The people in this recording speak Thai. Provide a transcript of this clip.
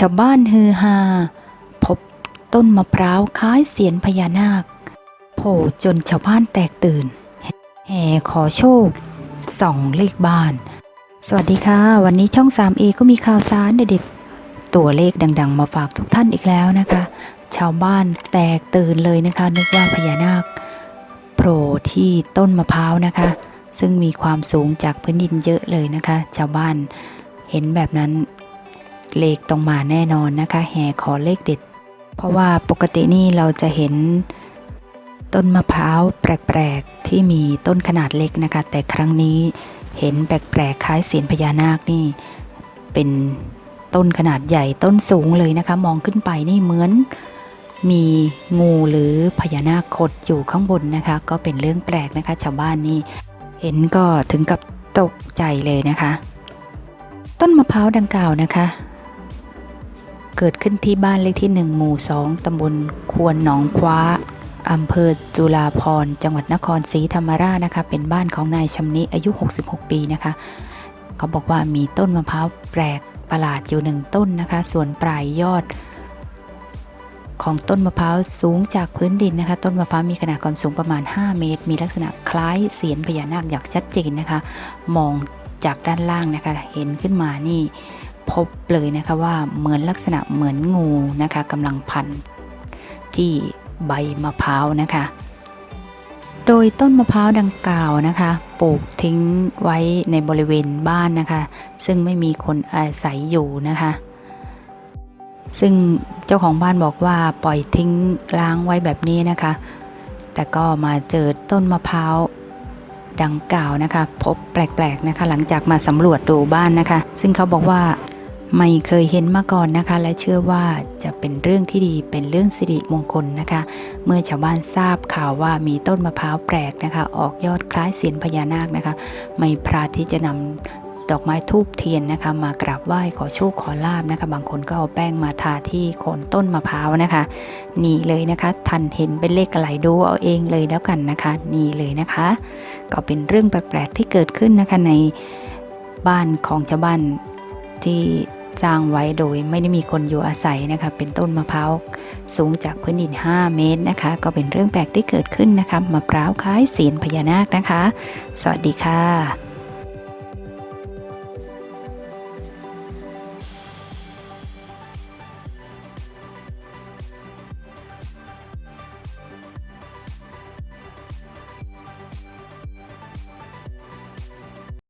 ชาวบ้านฮือฮา พบต้นมะพร้าวคล้ายเสียนพญานาคโผล่จนชาวบ้านแตกตื่น แห่ขอโชคส่องเลขบ้าน สวัสดีค่ะ วันนี้ช่อง 3A ก็มีข่าวสารเด็ดๆตัวเลขดัง ๆ มาฝากทุกท่านอีกแล้วนะคะ ชาวบ้านแตกตื่นเลยนะคะ นึกว่าพญานาคโผล่ที่ต้นมะพร้าวนะคะ ซึ่งมีความสูงจากพื้นดินเยอะเลยนะคะ ชาวบ้านเห็นแบบนั้น เลขต้องมาแน่นอนนะคะแห่ขอเลขเด็ด เพราะว่าปกตินี่เราจะเห็นต้นมะพร้าวแปลกๆที่มีต้นขนาดเล็กนะคะ แต่ครั้งนี้เห็นแปลกๆคล้ายเสียนพญานาคนี่ เป็นต้นขนาดใหญ่ต้นสูงเลยนะคะ มองขึ้นไปนี่เหมือนมีงูหรือพญานาคขดอยู่ข้างบนนะคะ ก็เป็นเรื่องแปลกนะคะ ชาวบ้านนี่เห็นก็ถึงกับตกใจเลยนะคะ ต้นมะพร้าวดังกล่าวนะคะ เกิดขึ้นที่บ้านเลขที่ 1 หมู่ 2 ตำบลควนหนองคว้าอำเภอจุฬาภรจังหวัดนครศรีธรรมราชนะคะ เป็นบ้านของนายชำนิอายุ 66 ปีนะคะ เขาบอกว่ามีต้นมะพร้าวแปลกประหลาดอยู่หนึ่งต้นนะคะ ส่วนปลายยอด ของต้นมะพร้าวสูงจากพื้นดินนะคะ ต้นมะพร้าวมีขนาดความสูงประมาณ 5 เมตร มีลักษณะคล้ายเสียนพญานาคอย่างชัดเจนนะคะ มองจากด้านล่างนะคะ เห็นขึ้นมานี่ บเลยนะคะว่าเหมือนลักษณะเหมือนงูนะคะกำลังพันที่ใบมะพร้าวนะคะ โดยต้นมะพร้าวดังกล่าวนะคะปลูกทิ้งไว้ในบริเวณบ้านนะคะ ซึ่งไม่มีคนอาศัยอยู่นะคะ ซึ่งเจ้าของบ้านบอกว่าปล่อยทิ้งล้างไว้แบบนี้นะคะ แต่ก็มาเจอต้นมะพร้าวดังกล่าวนะคะ พบแปลกๆนะคะ หลังจากมาสำรวจดูบ้านนะคะ ซึ่งเขาบอกว่า ไม่เคยเห็นมาก่อนนะคะ และเชื่อว่าจะเป็นเรื่องที่ดีเป็นเรื่องสิริมงคลนะคะ เมื่อชาวบ้านทราบข่าวว่ามีต้นมะพร้าวแปลกนะคะ ออกยอดคล้ายเสียนพญานาคนะคะ ไม่พลาดที่จะนำดอกไม้ทูบเทียนนะคะ มากราบไหว้ขอโชคขอลาบนะคะ บางคนก็เอาแป้งมาทาที่โคนต้นมะพร้าวนะคะ นี่เลยนะคะท่านเห็นเป็นเลขอะไรดูเอาเองเลยแล้วกันนะคะ นี่เลยนะคะ ก็เป็นเรื่องแปลกๆที่เกิดขึ้นนะคะในบ้านของชาวบ้านที่ สร้างไว้โดยไม่ได้มีคนอยู่อาศัยนะคะ เป็นต้นมะพร้าวสูงจากพื้นดิน 5 เมตรนะคะ ก็เป็นเรื่องแปลกที่เกิดขึ้นนะคะมะพร้าวคล้ายเสียนพญานาคนะคะ สวัสดีค่ะ